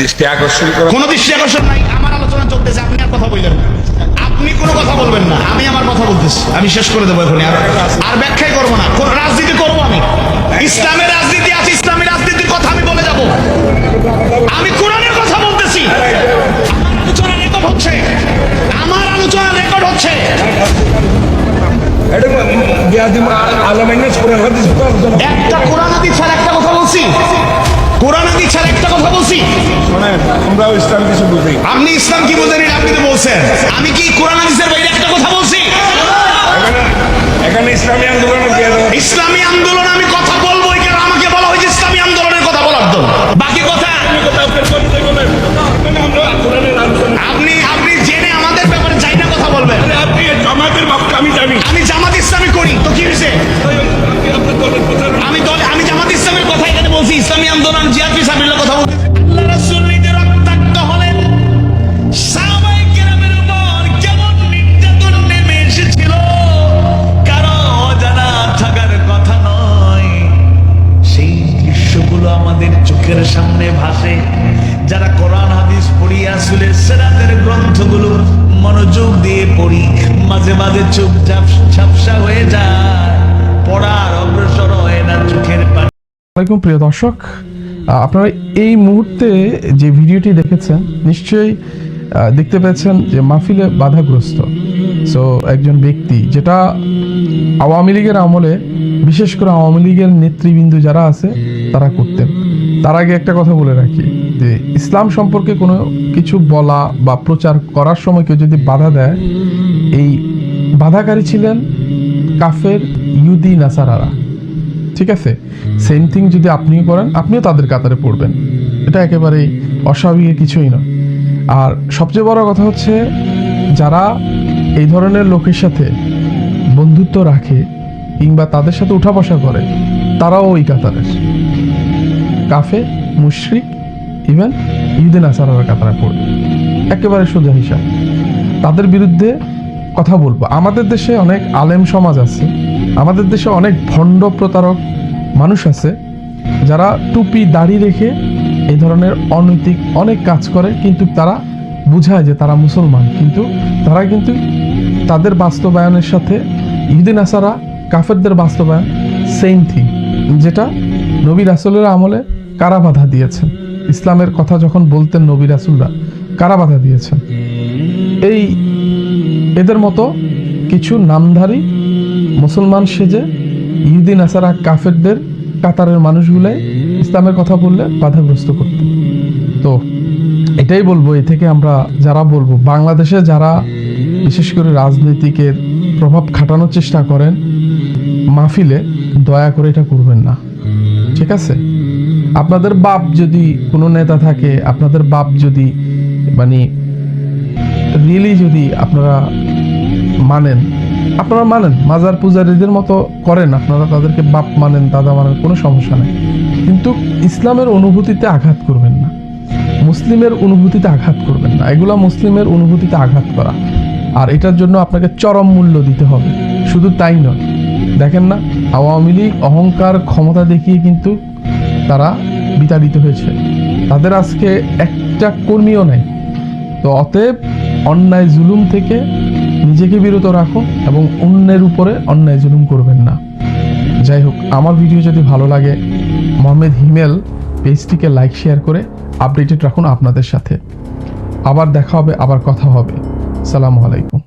দৃষ্টি আকর্ষণ করা। কোনো দৃষ্টি আকর্ষণ নাই আমার আলোচনা চলতেছে আপনি আর কথা বললেন না। আপনি কোনো কথা বলবেন না আমি আমার কথা বলতেছি। আমি শেষ করে দেবো এখন আর আর ব্যাখ্যাই করব না। কোন রাজনীতি করব আমি। ইসলামের রাজনীতি আছে ইসলামী রাজনীতির কথা আমি বলে যাব। আমি কোরআনের কথা বলতেছি। আলোচনা রেকর্ড হচ্ছে। আমার আলোচনা রেকর্ড হচ্ছে। একটা কোরআন হাদিস ছাড়া একটা কথা বলছি। কোরআন ছাড়া একটা কথা বলছি। আমরাও ইসলাম কিছু বুঝি আপনি ইসলাম কি বোঝেন আপনি তো বলছেন। আমি কি কোরআন বাইরে একটা কথা বলছি? এখানে এখানে ইসলামী ইসলামী আমাদের চোখের সামনে ভাসে। যারা কোরআন, হাদিস পড়ি আসলে সেরাতের গ্রন্থগুলো মনোযোগ দিয়ে পড়ি, মাঝে মাঝে চুপ ঝাপসা হয়ে যায়, পড়ার অগ্রসর হয় না চোখের পানি। প্রিয় দর্শক। আপনারা এই মুহূর্তে যে ভিডিওটি দেখেছেন, নিশ্চয়ই দেখতে পেয়েছেন যে মাহফিলে বাধাগ্রস্ত। সো একজন ব্যক্তি যেটা আওয়ামী লীগের আমলে, বিশেষ করে আওয়ামী লীগের নেতৃবৃন্দ যারা আছে তারা করতেন। তার আগে একটা কথা বলে রাখি, যে ইসলাম সম্পর্কে কোনো কিছু বলা বা প্রচার করার সময় কেউ যদি বাধা দেয়, এই বাধাকারী ছিলেন কাফের ইউদি নাসারারা। ঠিক আছে? সেম থিং যদি আপনিও করেন, আপনিও তাদের কাতারে পড়বেন। এটা একেবারেই অস্বাভাবিক কিছুই নয়। আর সবচেয়ে বড় কথা হচ্ছে, যারা এই ধরনের লোকের সাথে বন্ধুত্ব রাখে কিংবা তাদের সাথে উঠা বসা করে তারাও ওই কাতারের। কাফে মুশরিক ইভেন ইউদিন আসারার কাতারে পড়বে। একেবারে সোজা হিসাব। তাদের বিরুদ্ধে কথা বলব। আমাদের দেশে অনেক আলেম সমাজ আছে, আমাদের দেশে অনেক ভণ্ড প্রতারক মানুষ আছে, যারা টুপি, দাড়ি রেখে এই ধরনের অনৈতিক অনেক কাজ করে, কিন্তু তারা বুঝায় যে তারা মুসলমান। কিন্তু তারা কিন্তু তাদের বাস্তবায়নের সাথে ইহুদিন আসারা কাফেরদের বাস্তবায়ন সেম থিং যেটা নবী রাসুলের আমলে কারা বাধা দিয়েছেন? ইসলামের কথা যখন বলতেন নবী রাসুলরা, কারা বাধা দিয়েছেন? এই এদের মতো কিছু নামধারী মুসলমান সেজে ইহুদিন আসারা কাফেরদের, কাতারের মানুষগুলাই ইসলামের কথা বললে বাধাগ্রস্ত করতে তো এটাই বলব, এ থেকে আমরা যারা বলব, বাংলাদেশে যারা বিশেষ করে রাজনীতিকের প্রভাব খাটানোর চেষ্টা করেন, মাহফিলে দয়া করে এটা করবেন না। ঠিক আছে? আপনাদের বাপ যদি কোনো নেতা থাকে, আপনাদের বাপ যদি মানে রিয়েলি যদি আপনারা মানেন আপনারা মানেন, মাজার পূজারীদের মতো করেন, আপনারা তাদেরকে বাপ মানেন, দাদা মানেন, কোনো সমস্যা নেই। কিন্তু ইসলামের অনুভূতিতে আঘাত করবেন না। মুসলিমের অনুভূতিতে আঘাত করবেন না। এগুলা মুসলিমের অনুভূতিতে আঘাত করা। আর এটার জন্য আপনাকে চরম মূল্য দিতে হবে। শুধু তাই নয়। দেখেন না, আওয়ামী লীগ অহংকার ক্ষমতা দেখিয়ে কিন্তু তারা বিতাড়িত হয়েছে। তাদের আজকে একটা কর্মীও নেই। তো অতএব অন্যায় জুলুম থেকে নিজেকে বিরত রাখুন এবং অন্যের উপরে অন্যায় জুলুম করবেন না। যাই হোক, আমার ভিডিও যদি ভালো লাগে, মোহাম্মদ হিমেল পেজটিকে লাইক, শেয়ার করে আপডেটেড রাখুন আপনাদের সাথে। আবার দেখা হবে, আবার কথা হবে। সালামু আলাইকুম।